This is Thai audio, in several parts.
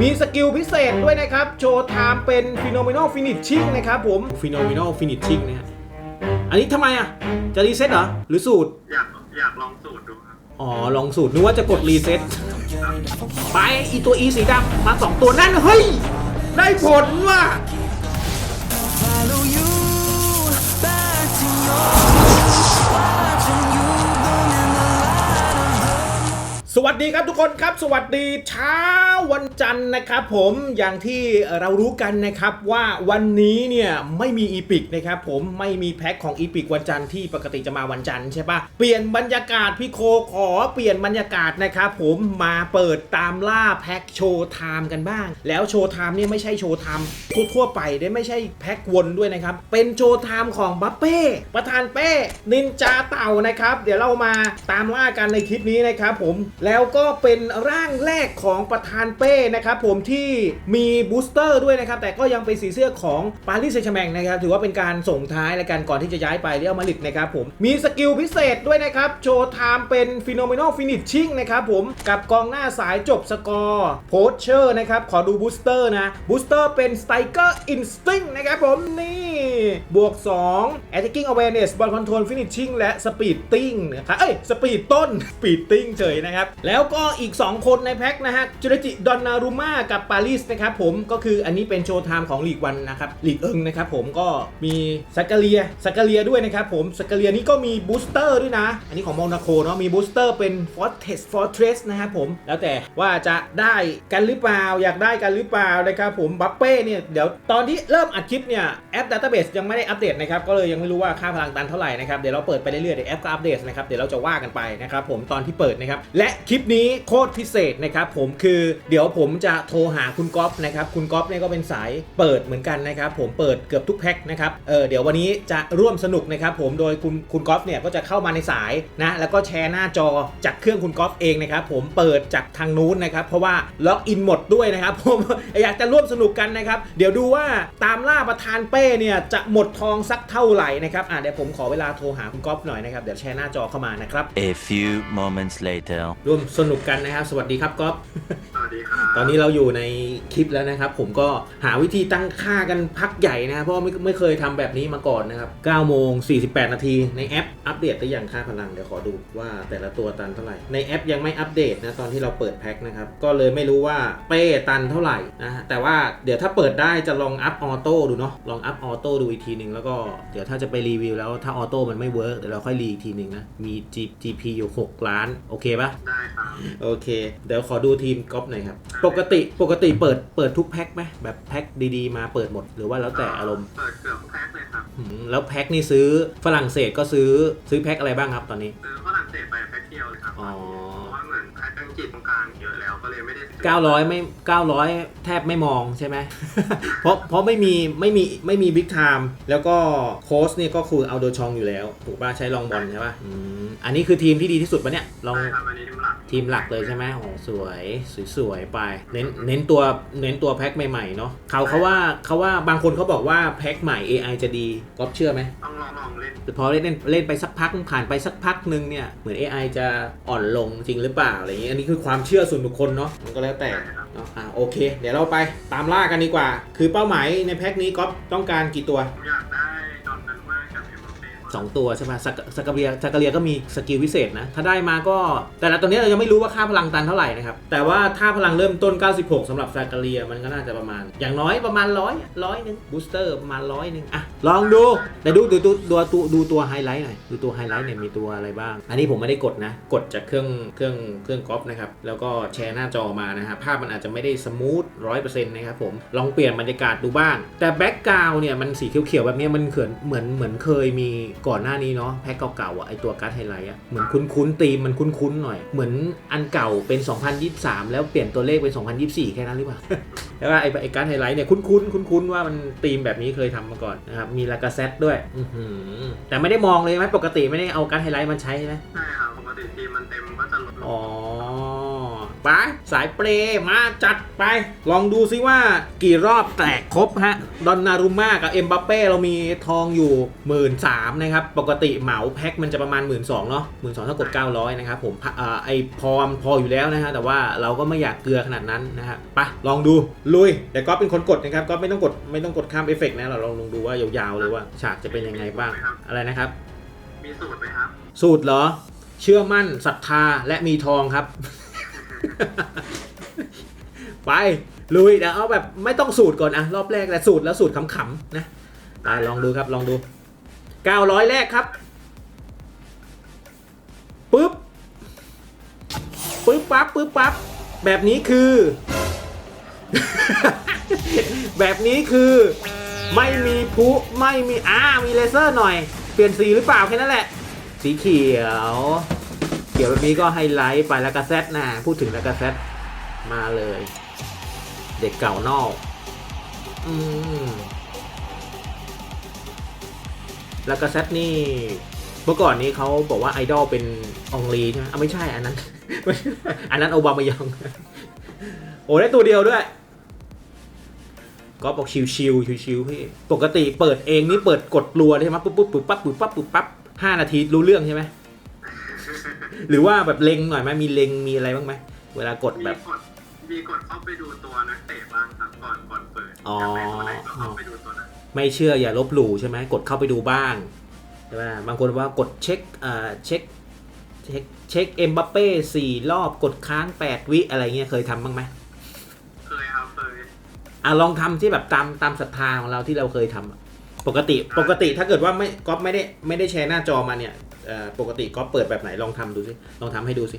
มีสกิลพิเศษด้วยนะครับ โชว์ไทม์เป็น Phenomenal Finishing นะครับผม Phenomenal Finishing นะฮะอันนี้ทำไมอะ จะรีเซ็ตเหรอ หรือสูตร อยากอยากลองสูตรดูครับ อ๋อ ลองสูตรนึกว่าจะกดรีเซ็ตไปอีตัว E สีดำมาสองตัวนั่น เฮ้ย ได้ผลว่ะ สวัสดีครับทุกคนครับ สวัสดีเช้าวันจันทร์นะครับผมอย่างที่เรารู้กันนะครับว่าวันนี้เนี่ยไม่มีอีพิกนะครับผมไม่มีแพ็คของอีพิกวันจันทร์ที่ปกติจะมาวันจันทร์ใช่ปะเปลี่ยนบรรยากาศพี่โคขอเปลี่ยนบรรยากาศนะครับผมมาเปิดตามล่าแพ็คโชว์ไทม์กันบ้าง แล้วโชว์ไทม์เนี่ยไม่ใช่โชว์ไทม์ทั่วๆไปได้ไม่ใช่แพ็ควนด้วยนะครับเป็นโชว์ไทม์ของบัปเป้ประธานเป้นินจาเต่านะครับ เดี๋ยวเรามาตามล่ากันในคลิปนี้นะครับผมแล้วก็เป็นร่างแรกของประธานเป้นะครับผมที่มีบูสเตอร์ด้วยนะครับ แต่ก็ยังเป็นสีเสื้อของปารีสแซงต์แชร์แมงนะครับ ถือว่าเป็นการส่งท้ายและกันก่อนที่จะย้ายไปเรียลมาดริดนะครับผมมีสกิลพิเศษด้วยนะครับ โชว์ไทม์เป็น Phenomenal Finishing นะครับผมกับกองหน้าสายจบสกอร์โพสเชอร์นะครับ ขอดูบูสเตอร์นะบูสเตอร์เป็น Striker Instinct นะครับผมนี่ บวก 2 Attacking Awareness Ball Control Finishing และ Speeding นะครับเอ้ย Speed ต้น Speeding เฉยนะครับ แล้วก็อีก 2 คนในแพ็คนะฮะจูเรจิดอนนารุมากับปารีสนะครับผมก็คืออันนี้เป็นโชว์ไทม์ของลีกวันนะครับลีกเอิงนะครับผมก็มีสักกาเลียสักกาเลียด้วยนะครับผมสักกาเลียนี่ก็มีบูสเตอร์ด้วยนะ อันนี้ของโมนาโคเนาะมีบูสเตอร์เป็น Fortress Fortress นะครับผมแล้วแต่ว่าจะได้กันหรือเปล่า อยากได้กันหรือเปล่านะครับผมบัปเป้เนี่ยเดี๋ยวตอนที่เริ่มอัดคลิปเนี่ยแอป Database ยังไม่ได้อัปเดตนะครับก็เลยยังไม่รู้ว่าค่าพลังตันเท่าไหร่นะครับเดี๋ยวเราเปิดไปเรื่อยๆเดี๋ยวแอปก็อัปเดตนะครับเดี๋ยวเราจะว่ากันไปนะครับผมตอนที่เปิดนะครับและคลิปนี้โคตรพิเศษนะครับผมคือเดี๋ยวผมจะโทรหาคุณก๊อฟนะครับคุณก๊อฟเนี่ยก็เป็นสายเปิดเหมือนกันนะครับผมเปิดเกือบทุกแพ็คนะครับเออเดี๋ยววันนี้จะร่วมสนุกนะครับผมโดยคุณคุณก๊อฟเนี่ยก็จะเข้ามาในสายนะแล้วก็แชร์หน้าจอจากเครื่องคุณก๊อฟเองนะครับผมเปิดจากทางนู้นนะครับเพราะว่าล็อกอินหมดด้วยนะครับผมอยากจะร่วมสนุกกันนะครับเดี๋ยวดูว่าตามล่าประธานเป้เนี่ยจะหมดทองสักเท่าไหร่นะครับอะเดี๋ยวผมขอเวลาโทรหาคุณก๊อฟหน่อยนะครับ เดี๋ยวแชร์หน้าจอเข้ามานะครับ A few moments later. ร่วมสนุกกันนะครับ สวัสดีครับก๊อฟ สวัสดีครับตอนนี้เราอยู่ในคลิปแล้วนะครับ ผมก็หาวิธีตั้งค่ากันพักใหญ่นะครับเพราะว่าไม่ไม่เคยทำแบบนี้มาก่อนนะครับ9โมง 48 นาทีในแอปอัปเดตได้อย่างค่าพลัง เดี๋ยวขอดูว่าแต่ละตัวตันเท่าไหร่ ในแอปยังไม่อัปเดตนะตอนที่เราเปิดแพ็คนะครับ ก็เลยไม่รู้ว่าเป้ตันเท่าไหร่นะฮะแต่ว่าเดี๋ยวถ้าเปิดได้จะลองอัพออโต้ดูเนาะลองอัพออโต้ดูอีกทีหนึ่งแล้วก็เดี๋ยวถ้าจะไปรีวิวแล้วถ้าออโต้มันไม่เวิร์กเดี๋ยวเราค่อยรีอีกทีหนึ่งนะ มี G GP อยู่ 6 ล้าน โอเคปะได้ครับโอเค เดี๋ยวขอดูทีมก๊อฟหน่อยครับ ปกติปกติเปิดเปิดทุกแพ็คไหมแบบแพ็คดีๆ มาเปิดหมดหรือว่าแล้วแต่อารมณ์เปิดเกือบแพ็คเลยครับหืมแล้วแพ็คนี่ซื้อฝรั่งเศสก็ซื้อซื้อแพ็คอะไรบ้างครับตอนนี้ ซื้อฝรั่งเศสไปแพ็คเดียวเลยครับอ๋อ เพราะว่าเหมือนแพ็คอังกฤษตรง กลางเยอะแล้วก็เลยไม่ได้ซื้อ900ไม่900แทบไม่มองใช่ไหม เพราะเพราะไม่มีไม่มีไม่มีบิ๊กไทม์แล้วก็โค้ชเนี่ยก็คือเอาโดชองอยู่แล้ว ถูกป่ะใช้ลองบอลใช่ป่ะอืมอันนี้คือทีมที่ดีที่สุดปะเนี่ยลอง ใช่ครับอันนี้ทีมหลักทีมหลักเลยใช่ไหมโอ้สวยสวยๆไป เน้นเน้นตัวเน้นตัวแพ็คใหม่ๆเนาะเขาเขาว่าเขาว่าบางคนเขาบอกว่าแพ็คใหม่ AI จะดีก๊อฟเชื่อไหมต้องลองลองเล่นแต่พอเล่นเล่นเล่นไปสักพักผ่านไปสักพักหนึ่งเนี่ยเหมือน AI จะอ่อนลงจริงหรือเปล่าอะไรอย่างนี้อันนี้คือความความเชื่อส่วนบุคคลเนาะมันก็แล้วแต่เนาะอะโอเค เดี๋ยวเราไปตามล่ากันดีกว่า คือเป้าหมายในแพ็คนี้ก๊อฟต้องการกี่ตัว ผมอยากได้ สองตัวใช่ไหมสกกาเบียสกาเลียก็มีสกิลพิเศษนะ ถ้าได้มาก็ แต่ละตัวนี้เรายังไม่รู้ว่าค่าพลังตันเท่าไหร่นะครับ แต่ว่าถ้าพลังเริ่มต้น 96สำหรับสกาเลียมันก็น่าจะประมาณ อย่างน้อยประมาณร้อยร้อยหนึ่งบูสเตอร์ประมาณร้อยหนึ่งอะ ลองดู แต่ดูดูดูดูดูดูตัวไฮไลท์หน่อย ดูตัวไฮไลท์เนี่ยมีตัวอะไรบ้าง อันนี้ผมไม่ได้กดนะ กดจากเครื่องเครื่องเครื่องกอล์ฟนะครับ แล้วก็แชร์หน้าจอมานะฮะ ภาพมันอาจจะไม่ได้สมูทร้อยเปอร์เซ็นต์นะครับผม ลองเปลี่ยนบรรยากาศดูบ้าง แต่แบ็กกราวเนี่ยมันสีเขียวๆแบบเนี้ยมันเขินเหมือนเหมือนเคยมีก่อนหน้านี้เนาะแพ็คเก่าๆอะไอตัวการ์ดไฮไลท์อะเหมือนคุ้นๆตีมมันคุ้นๆหน่อย เหมือนอันเก่าเป็น 2023 แล้วเปลี่ยนตัวเลขเป็น 2024 แค่นั้นหรือเปล่าแล้วก็ไอไอการ์ดไฮไลท์เนี่ยคุ้นๆคุ้นๆว่ามันตีมแบบนี้เคยทำมาก่อนนะครับมีลากาเซตด้วยอื้อหือแต่ไม่ได้มองเลยไหมปกติไม่ได้เอาการ์ดไฮไลท์มาใช้ใช่ไหมใช่ครับปกติทีมมันเต็มก็จะลดลงอ๋อ ไปสายเปรย์มาจัดไป ลองดูซิว่ากี่รอบแตกครบฮะ ดอนนารุม่ากับเอ็มบัปเป้เรามีทองอยู่1 3ื่นนะครับ ปกติเหมาแพ็คมันจะประมาณ1 2ื่นเนาะหมื่นสองถ้ากด900นะครับผมอ่าไอพอมพออยู่แล้วนะฮะ แต่ว่าเราก็ไม่อยากเกลือขนาดนั้นนะฮะไปลองดู ลุย แต่ก็เป็นคนกดนะครับ ก็ไม่ต้องกดไม่ต้องกดข้ามเอฟเฟกต์นะเราลองลองดูว่ายาวๆเลยว่าฉากจะเป็นยังไงบ้างอะไรนะครับ มีสูตรไหมครับ สูตรเหรอ เชื่อมั่นศรัทธาและมีทองครับ ไปลุยเดี๋ยวเอาแบบไม่ต้องสูตรก่อนอะรอบแรกแต่สูตรแล้วสูตรขำๆนะไปลองดูครับลองดู 900 แรกครับปึ๊บปึ๊บปั๊บปึ๊บปั๊บแบบนี้คือ แบบนี้คือ ไม่มีพุไม่มีอ่ามีเลเซอร์หน่อย เปลี่ยนสีหรือเปล่าแค่นั้นแหละ สีเขียว เขียวแบบนี้ก็ไฮไลท์ไปแล้วกระแซดนะพูดถึงแล้วกระแซดมาเลย เด็กเก่านอกอืมแล้วกระแซดนี่เมื่อก่อนนี้เขาบอกว่าไอดอลเป็นองลีใช่ไหมอะไม่ใช่อันนั้น อันนั้นโอบามายอง โอ้ได้ตัวเดียวด้วยก็บอกชิวชิวชิวชิวๆพี่ปกติเปิดเองนี่เปิดกดรัวใช่ไหมปุ๊บปุ๊บปุ๊บปั๊บปุ๊บปั๊บปุ๊บปั๊บห้านาทีรู้เรื่องใช่ไหม หรือว่าแบบเล็งหน่อยไหมมีเล็งมีอะไรบ้างไหมเวลากดมีแบบกดมีกดเข้าไปดูตัวนักเตะบ้างครับก่อนก่อนเปิดอ๋อ อยากไปตัวไหนก็เข้าไปดูตัวนั้นไม่เชื่ออย่าลบหลู่ใช่ไหมกดเข้าไปดูบ้างใช่ไหมบางคนว่ากดเช็คอ่าเช็คเช็คเช็คเอ็มบัปเป้สี่รอบกดค้างแปดวิอะไรเงี้ยเคยทำบ้างไหมเคยครับเคยอะลองทำที่แบบตามตามศรัทธาของเราที่เราเคยทำอะปกติปกติถ้าเกิดว่าไม่ก๊อฟไม่ได้ไม่ได้แชร์หน้าจอมาเนี่ย เอ่อปกติก๊อฟเปิดแบบไหนลองทำดูสิลองทำให้ดูสิ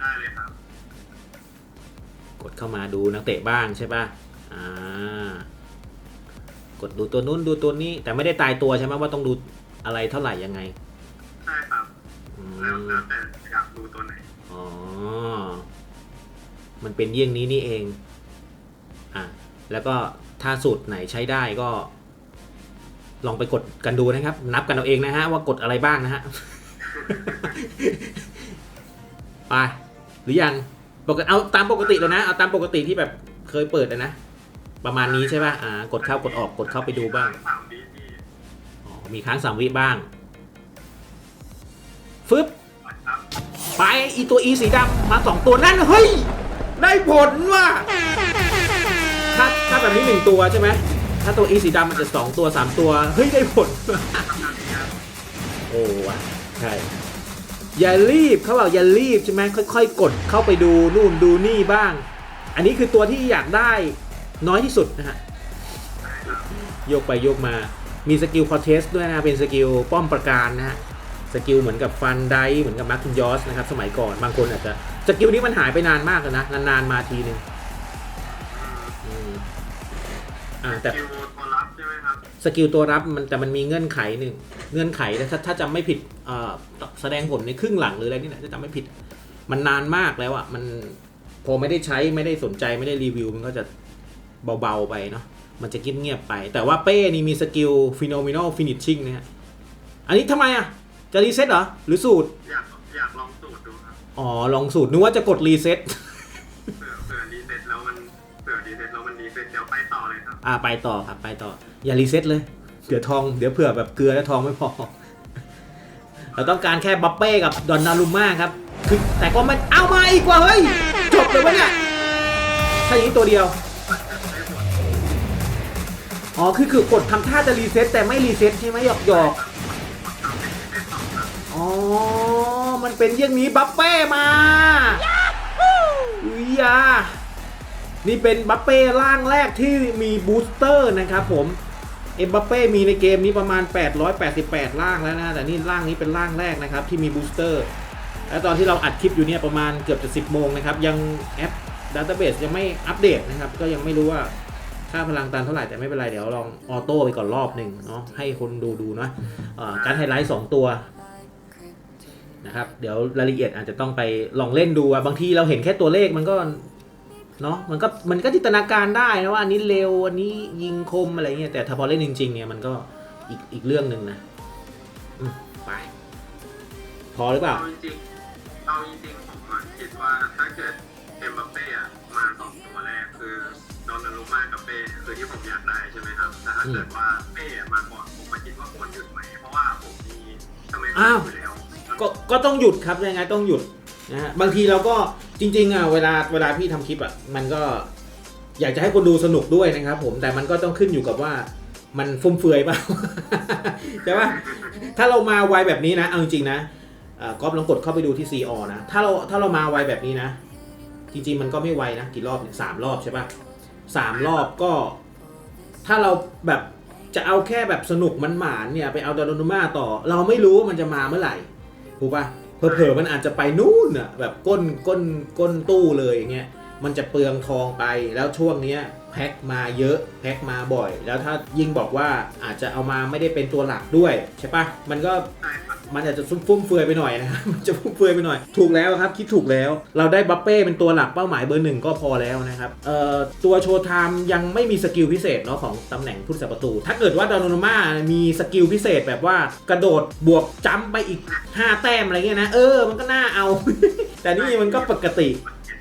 ได้เลยครับ กดเข้ามาดูนักเตะบ้างใช่ป่ะ อ่า กดดูตัวนู้นดูตัวนี้ แต่ไม่ได้ตายตัวใช่ไหมว่าต้องดูอะไรเท่าไหร่ยังไงใช่ครับ อืแล้วมแล้วแต่อยากดูตัวไหน อ๋อ มันเป็นเยี่ยงนี้นี่เอง อะ แล้วก็ถ้าสูตรไหนใช้ได้ก็ ลองไปกดกันดูนะครับ นับกันเอาเองนะฮะว่ากดอะไรบ้างนะฮะไปหรือยังปกติเอาตามปกติเลยนะเอาตามปกติที่แบบเคยเปิดนะ ประมาณนี้ใช่ป่ะอ่ากดเข้ากดออกกดเข้าไปดูบ้างสามวิพี่อ๋อมีค้างสามวิบ้างฟึบครับไปอีตัวอีสีดำมาสองตัวนั่นเฮ้ย ได้ผลว่ะถ้าถ้าแบบนี้หนึ่งตัวใช่ไหม ถ้าตัวอีสีดำมันจะสองตัวสามตัว เฮ้ย ได้ผล โอ้วะใช่อย่ารีบเขาบอกอย่ารีบใช่ไหมค่อยๆ กดเข้าไปดูนู่นดูนี่บ้าง อันนี้คือตัวที่อยากได้น้อยที่สุดนะฮะโยกไปโยกมามีสกิลคอเทสด้วยนะเป็นสกิลป้อมประการนะฮะสกิลเหมือนกับฟันไดเหมือนกับมาร์คินยอสนะครับสมัยก่อนบางคนอาจจะสกิลนี้มันหายไปนานมากแล้วนะนานๆมาทีหนึ่ง อ่าแต่ คิวตัวรับใช่ไหมครับ สกิลตัวรับมันแต่มันมีเงื่อนไขหนึ่งเงื่อนไขนะถ้าถ้าจำไม่ผิดเอ่อแสดงผลในครึ่งหลังหรืออะไรนี่แหละถ้าจำไม่ผิด มันนานมากแล้วอะมันพอไม่ได้ใช้ไม่ได้สนใจไม่ได้รีวิว มันก็จะเบาๆไปเนาะมันจะเงียบๆไป แต่ว่าเป้นี่มีสกิลฟิโนมินอลฟินิชชิ่งนะฮะอันนี้ทำไมอะจะรีเซ็ตเหรอ หรือสูตร อยากอยากลองสูตรดูครับ อ๋อ ลองสูตรนึกว่าจะกดรีเซ็ต อเลยครับอ่าไปต่อครับไปต่อ อย่ารีเซ็ตเลย เดี๋ยวทองเดี๋ยวเผื่อแบบเกลือแล้วทองไม่พอ เราต้องการแค่บัปเป้กับดอนนารุม่าครับ คือแต่ก็มันเอามาอีกว่าเฮ้ย จบเลยวะเนี่ยถ้าอย่างนี้ตัวเดียว อ๋อคือคือกดทำท่าจะรีเซ็ตแต่ไม่รีเซ็ตใช่ไหมหยอกหยอกอ๋อ มันเป็นอย่างนี้บัปเป้มาอุ้ยยา นี่เป็นบัปเป้ร่างแรกที่มีบูสเตอร์นะครับผมเอ็มบัปเป้มีในเกมนี้ประมาณ 888 ร่างแล้วนะแต่นี่ร่างนี้เป็นร่างแรกนะครับที่มีบูสเตอร์และตอนที่เราอัดคลิปอยู่เนี่ยประมาณเกือบจะ 10 โมงนะครับ ยังแอปดัตเตอร์เบสยังไม่อัปเดตนะครับ ก็ยังไม่รู้ว่าค่าพลังตันเท่าไหร่แต่ไม่เป็นไร เดี๋ยวลองออโต้ไปก่อนรอบหนึ่งเนาะให้คนดูดูนะการไฮไลท์ 2 ตัวนะครับเดี๋ยวรายละเอียดอาจจะต้องไปลองเล่นดูอะบางทีเราเห็นแค่ตัวเลขมันก็ เนาะมันก็มันก็จินตนาการได้นะว่าอันนี้เร็วอันนี้ยิงคมอะไรเงี้ยแต่ถ้าพอเล่นจริง ๆ เนี่ยมันก็อีกอีกเรื่องหนึ่งนะไป พอหรือเปล่าจริงเอาจริงๆผมคิดว่าถ้าเกิดเอ็มบัปเป้อะมาสองตัวแรกคือดอนนารุมากับเป้คือที่ผมอยากได้ใช่ไหมครับแต่ถ้าเกิดว่าเป้มาก่อนผมมาคิดว่าควรหยุดไหมเพราะว่าผมมีทำไมไม่หยุดแล้วก็ก็ต้องหยุดครับยังไงต้องหยุด นะฮะบางทีเราก็จริงๆอะเวลาเวลาพี่ทำคลิปอะมันก็อยากจะให้คนดูสนุกด้วยนะครับผมแต่มันก็ต้องขึ้นอยู่กับว่ามันฟุ่มเฟือยเปล่าใช่ปะถ้าเรามาไวแบบนี้นะเอาจริงๆนะเอ่อก๊อฟลองกดเข้าไปดูที่ CO นะถ้าเราถ้าเรามาไวแบบนี้นะ จริงๆมันก็ไม่ไวนะกี่รอบเนี่ยสามรอบใช่ปะสามรอบก็ ถ้าเราแบบจะเอาแค่แบบสนุกมันหมานเนี่ยไปเอาดารุนุมาต่อ เราไม่รู้ว่ามันจะมาเมื่อไหร่ถูกปะ เผลอๆมันอาจจะไปนู่นอะแบบก้นก้นก้นตู้เลยอย่างเงี้ยมันจะเปลืองทองไปแล้วช่วงเนี้ยแพ็คมาเยอะแพ็คมาบ่อย แล้วถ้ายิ่งบอกว่าอาจจะเอามาไม่ได้เป็นตัวหลักด้วยใช่ปะมันก็ มันอาจจะฟุ่มเฟือยไปหน่อยนะครับมันจะฟุ่มเฟือยไปหน่อย ถูกแล้วครับ คิดถูกแล้ว เราได้บัปเป้เป็นตัวหลักเป้าหมายเบอร์หนึ่งก็พอแล้วนะครับเอ่อตัวโชว์ไทม์ยังไม่มีสกิลพิเศษเนาะของตำแหน่งผู้รักษาประตู ถ้าเกิดว่าดอนโนมามีสกิลพิเศษแบบว่ากระโดดบวกจัมป์ไปอีก 5 แต้มอะไรเงี้ยนะเออมันก็น่าเอา แต่นี่มันก็ปกติ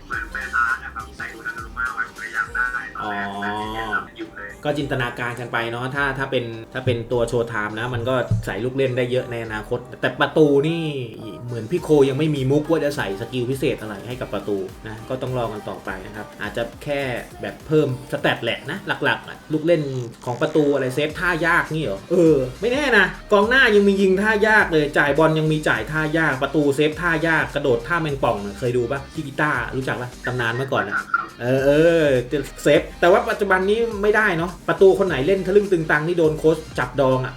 เหมือนเวลานะครับใส่อุณหภูมิมากไว้ผมก็อยากได้ตอนแรกแต่ทีนี้เราอยู่เลย ก็จินตนาการกันไปเนาะถ้าถ้าเป็นถ้าเป็นตัวโชว์ไทม์นะ มันก็ใส่ลูกเล่นได้เยอะในอนาคต แต่ประตูนี่เหมือนพี่โคยังไม่มีมุกว่าจะใส่สกิลพิเศษอะไรให้กับประตูนะก็ต้องรอกันต่อไปนะครับอาจจะแค่แบบเพิ่มสแตทแหละนะหลักๆ ลูกเล่นของประตูอะไรเซฟท่ายากนี่เหรอเออ ไม่แน่นะกองหน้ายังมียิงท่ายากเลยจ่ายบอลยังมีจ่ายท่ายากประตูเซฟท่ายากกระโดดท่าแมงป่องอะเคยดูปะพี่กีตาร์รู้จักปะตำนานเมื่อก่อนอะเออเออจะเซฟแต่ว่าปัจจุบันนี้ไม่ได้เนาะประตูคนไหนเล่นทะลึ่งตึงตังนี่โดนโค้ชจับดองอะ่ะ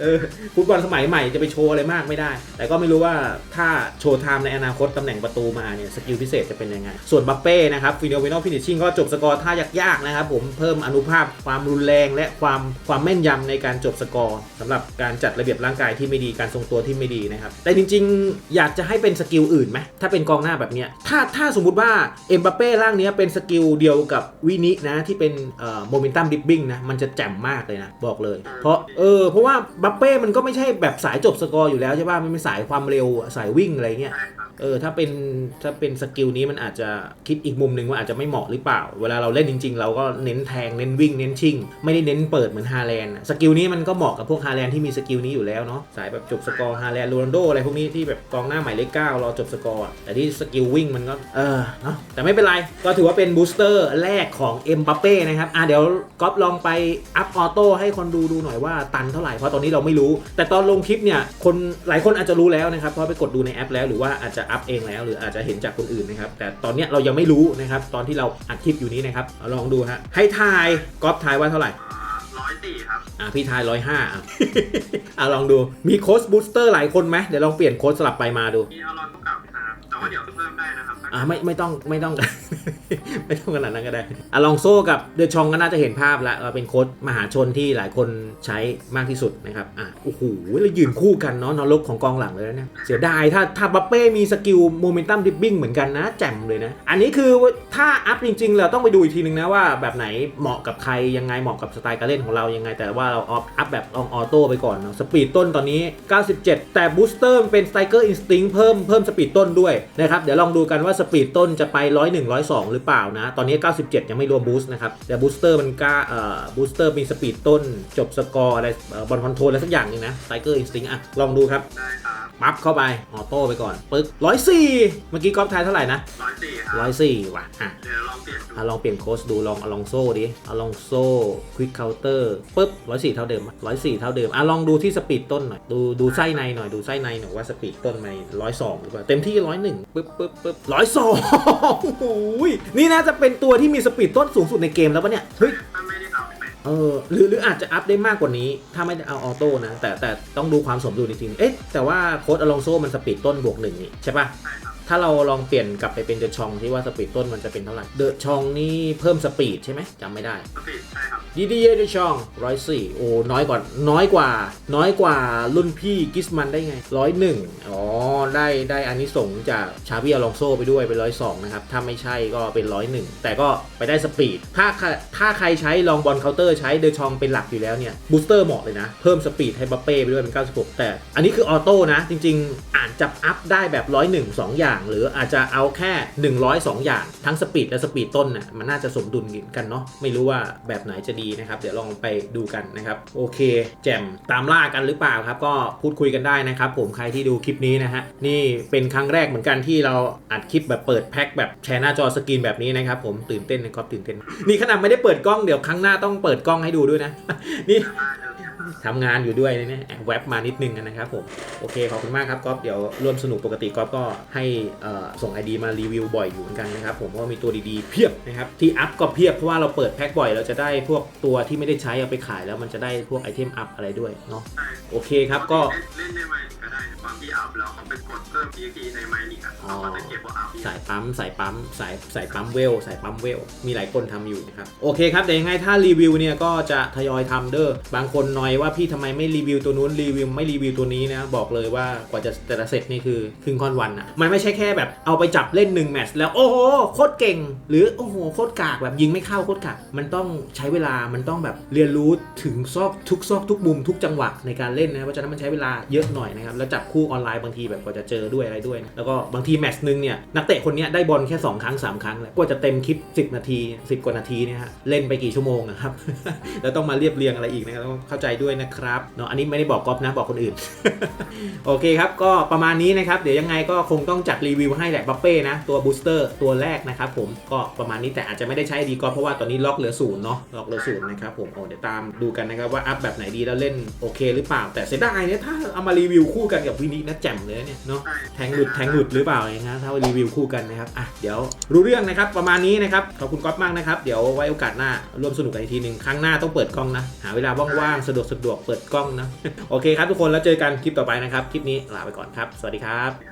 เออฟุตบอลสมัยใหม่จะไปโชว์อะไรมากไม่ได้ แต่ก็ไม่รู้ว่าถ้าโชว์ไทม์ในอนาคตตำแหน่งประตูมาเนี่ยสกิลพิเศษจะเป็นยังไง ส่วนบัปเป้นะครับฟิโนเวโนฟินิชชิ่งก็จบสกอร์ท่ายากๆนะครับผมเพิ่มอนุภาพความรุนแรงและความความแม่นยำในการจบสกอร์สำหรับการจัดระเบียบร่างกายที่ไม่ดีการทรงตัวที่ไม่ดีนะครับแต่จริง ๆ อยากจะให้เป็นสกิลอื่นไหมถ้าเป็นกองหน้าแบบเนี้ยถ้าถ้าสมมุติว่าเอ็มบัปเป้ร่างเนี้ยเป็นสกิลเดียวกับวินินะที่เป็นโมเมนตัมดิบบิ้งนะ มันจะแจ่มมากเลยนะ บอกเลย เพราะเออเพราะว่าบัปเป้มันก็ไม่ใช่แบบสายจบสกอร์อยู่แล้วใช่ป่ะ มันเป็นสายความเร็วสายวิ่งอะไรเงี้ยเออถ้าเป็นถ้าเป็นสกิลนี้มันอาจจะคิดอีกมุมหนึ่งว่าอาจจะไม่เหมาะหรือเปล่า เวลาเราเล่นจริง ๆ เราก็เน้นแทงเน้นวิ่งเน้นชิง ไม่ได้เน้นเปิดเหมือนฮาแลนด์สกิลนี้มันก็เหมาะกับพวกฮาแลนด์ที่มีสกิลนี้อยู่แล้วเนาะสายแบบจบสกอร์ฮาแลนด์โรนัลโดอะไรพวกนี้ที่แบบกองหน้าหมายเลขเก้ารอจบสกอร์แต่ที่สกิลวิ่งมันก็เออเนาะแต่ไม่เป็นไรก็ถือว่าเป็นบูสเตอร์แรกของเอ็มบัปเป้นะครับอะเดี๋ยวก๊อฟลองไปอัพออโต้ให้คนดูดูหน่อยว่าตันเท่าไหร่เพราะตอนนี้เราไม่รู้ แต่ตอนลงคลิปเนี่ยคนหลายคนอาจจะรู้แล้วนะครับเพราะไปกดดูในแอปแล้วหรือว่าอาจจะอัพเองแล้ว หรืออาจจะเห็นจากคนอื่นนะครับแต่ตอนเนี้ยเรายังไม่รู้นะครับตอนที่เราอัดคลิปอยู่นี้นะครับเอาลองดูฮะให้ทายก๊อฟทายว่าเท่าไหร่ร้อยสี่ครับอะพี่ทายร้อยห้าอะอะลองดูมีโค้ชบูสเตอร์หลายคนไหมเดี๋ยวลองเปลี่ยนโค้ชสลับไปมาดูมีอารอนเก่านะครับ แต่ว่าเดี๋ยวเพิ่มได้นะครับอ่าไม่ไม่ต้องไม่ต้อง ไม่ต้องขนาดนั้นก็ได้อลองโซ่กับเดอชองก็น่าจะเห็นภาพล้วว่าเป็นโค้ดมหาชนที่หลายคนใช้มากที่สุดนะครับอะโอ้โหแล้วยืนคู่กันเนาะนรกของกองหลังเลยนะเนี่ยเสียดายถ้าถ้าบัปเป้มีสกิลโมเมนตัมดิบบิ้งเหมือนกันนะแจ่มเลยนะ อันนี้คือถ้าอัพจริงๆเราต้องไปดูอีกทีนึงนะว่าแบบไหนเหมาะกับใครยังไงเหมาะกับสไตล์การเล่นของเรายังไง แต่ว่าเราออฟอัพแบบลองออโต้ไปก่อนเนาะสปีดต้นตอนนี้ 97 แต่บูสเตอร์เป็นสไตเกอร์อินสติ้งเพิ่มเพิ่มสปีดต้นด้วยนะครับเดี๋ยวลองดูกันว่าสปีดต้นจะไป 101 102 หรือเปล่านะ ตอนนี้ 97 ยังไม่รวมบูสต์นะครับแต่บูสเตอร์มันกล้าเอ่อบูสเตอร์มีสปีดต้น จบสกอร์อะไรเอ่อบอลคอนโทรลอะไรสักอย่างหนึงนะสไตเกอร์อินสติ้งอะลองดูครับได้ครับปั๊บเข้าไปออโต้ไปก่อนปึ๊ก104เมื่อกี้กอล์ฟทายเท่าไหร่นะร้อยสี่ครับ104ว่ะอะเดี๋ยวลองเปลี่ยนดูอะลองเปลี่ยนโค้ชดูลองอลองโซ่ดิอลองโซ่ควิกเคาน์เตอร์ปุ๊บร้อยสี่เท่าเดิมร้อยสี่เท่าเดิมอะลองดูที่สปีดต้นหน่อยดูดูไส้ในหน่อยดูไส้ในหน่อยว่าสปีดต้นมันร้อยสองหรือเปล่าเต็มที่ร้อยหนึ่งปึ๊บปึ๊บปึ๊บร้อยสองโอ้ยนี่น่าจะเป็นตัวที่มีสปีดต้นสูงสุดในเกมแล้วปะเนี่ย เฮ้ยถ้าไม่ได้เอาไปเออหรือหรืออาจจะอัพได้มากกว่านี้ ถ้าไม่ได้เอาออโต้นะ แต่แต่ต้องดูความสมดุลจริงๆเอ๊ะ แต่ว่าโค้ดอลองโซ่มันสปีดต้นบวกหนึ่งนี่ใช่ปะใช่ครับถ้าเราลองเปลี่ยนกลับไปเป็นเดอะชองที่ว่าสปีดต้นมันจะเป็นเท่าไหร่ เดอะชองนี่เพิ่มสปีดใช่ไหมจำไม่ได้ สปีดใช่ครับ ดีดีเดอะชองร้อยสี่โอ้น้อยกว่าน้อยกว่า น้อยกว่ารุ่นพี่กิสมันได้ไงร้อยหนึ่งอ๋อได้ได้อานิสงส์จากชาบิอาลองโซไปด้วยเป็นร้อยสองนะครับถ้าไม่ใช่ก็เป็นร้อยหนึ่งแต่ก็ไปได้สปีด ถ้าถ้าใครใช้ลองบอลเคาน์เตอร์ใช้เดชองเป็นหลักอยู่แล้วเนี่ยบูสเตอร์เหมาะเลยนะ เพิ่มสปีดให้บัปเป้ไปด้วยเป็น 96 แต่ อันนี้คือออโต้นะ จริงๆอาจจะอัพได้แบบร้อยหนึ่งสองอย่าง หรืออาจจะเอาแค่ 100 2 อย่าง ทั้งสปีดและสปีดต้นน่ะมันน่าจะสมดุลกันเนาะไม่รู้ว่าแบบไหนจะดีนะครับ เดี๋ยวลองไปดูกันนะครับ โอเค แจ่มตามล่ากันหรือเปล่าครับ ก็พูดคุยกันได้นะครับ ผมใครที่ดูคลิปนี้นะฮะ นี่เป็นครั้งแรกเหมือนกันที่เราอัดคลิปแบบเปิดแพ็คแบบแชร์หน้าจอสกรีนแบบนี้นะครับผมตื่นเต้นนะครับตื่นเต้น นี่ขนาดไม่ได้เปิดกล้องเดี๋ยวครั้งหน้าต้องเปิดกล้องให้ดูด้วยนะ นี่ทำงานอยู่ด้วยเนี่ยแวบมานิดนึงนะครับผม โอเค ขอบคุณมากครับก๊อฟเดี๋ยวร่วมสนุกปกติก๊อฟก็ให้เอ่อส่ง ID มารีวิวบ่อยอยู่เหมือนกันนะครับผมเพราะว่ามีตัวดีๆเพียบนะครับที่อัพก็เพียบเพราะว่าเราเปิดแพ็คบ่อยเราจะได้พวกตัวที่ไม่ได้ใช้เอาไปขายแล้วมันจะได้พวกไอเทมอัพอะไรด้วยเนาะโอเคครับก็เล่นไมค์ก็ได้ บางทีอัพแล้วเขาไปกดเพิ่ม PXP ในไมค์นี่อะเขาก็จะเก็บว่าอัพสายปั๊มสายปั๊มสายสายปั๊มเวลสายปั๊มเวล มีหลายคนทำอยู่นะครับ โอเคครับแต่ยังไงถ้ารีวิวเนี่ยก็จะทยอยทำเด้อบางคนนอยว่าพี่ทำไมไม่รีวิวตัวนู้นรีวิวไม่รีวิวตัวนี้นะบอกเลยว่ากว่าจะแต่ละเสร็จนี่คือครึ่งค่อนวันอะมันไม่ใช่แค่แบบเอาไปจับเล่น1แมตช์แล้วโอ้โหโคตรเก่ง หรือโอ้โหโคตรกากแบบยิงไม่เข้าโคตรกากมันต้องใช้เวลามันต้องแบบเรียนรู้ถึงซอกทุกซอกทุกมุมทุกจังหวะในการเล่นนะเพราะฉะนั้นมันใช้เวลาเยอะหน่อยนะครับแล้วจับคู่ออนไลน์บางทีแบบกว่าจะเจอด้วยอะไรด้วยนะแล้วก็บางทีแมตช์หนึงเนี่ยนักเตะคนนี้ได้บอลแค่ 2 ครั้ง 3 ครั้งแหละกว่าจะเต็มคลิป 10 นาที 10 กว่านาทีเนี่ยฮะเล่นไปกี่ชั่วโมงอะครับ แล้วต้องมาเรียบเรียงอะไรอีกนะครับต้องเข้าใจด้วยนะครับเนาะอันนี้ไม่ได้บอกก๊อฟนะบอกคนอื่น โอเคครับก็ประมาณนี้นะครับเดี๋ยวยังไงก็คงต้องจัดรีวิวให้แหละบัปเป้นะตัวบูสเตอร์ตัวแรกนะครับผมก็ประมาณนี้แต่อาจจะไม่ได้ใช้ดีก็เพราะว่าตอนนี้ล็อกเหลือศูนย์เนาะล็อกเหลือศูนย์นะครับผมโอ้เดี๋ยวตามดูกันนะครับว่าอัพแบบไหนดีแล้วเล่นโอเค หรือเปล่าแต่เสียดายเนี่ยถ้าเอามารีวิวคู่กันกับวินินะแจ่มเลยเนี่ยเนาะแทงหลุดแทงหลุดหรือเปล่าอย่างนั้นถ้ารีวิวคู่กันนะครับอะเดี๋ยวรู้เรื่องนะครับประมาณนี้นะครับขอบคุณก๊อฟมากนะครับเดี๋ยวไว้โอกาสหน้าร่วมสนุกกันอีกทีหนึ่งครั้งหน้าต้องเปิดกล้องนะหาเวลาว่างๆสะดวกสะดวกเปิดกล้องนะโอเคครับทุกคนแล้วเจอกันคลิปต่อไปนะครับคลิปนี้ลาไปก่อนครับ สวัสดีครับ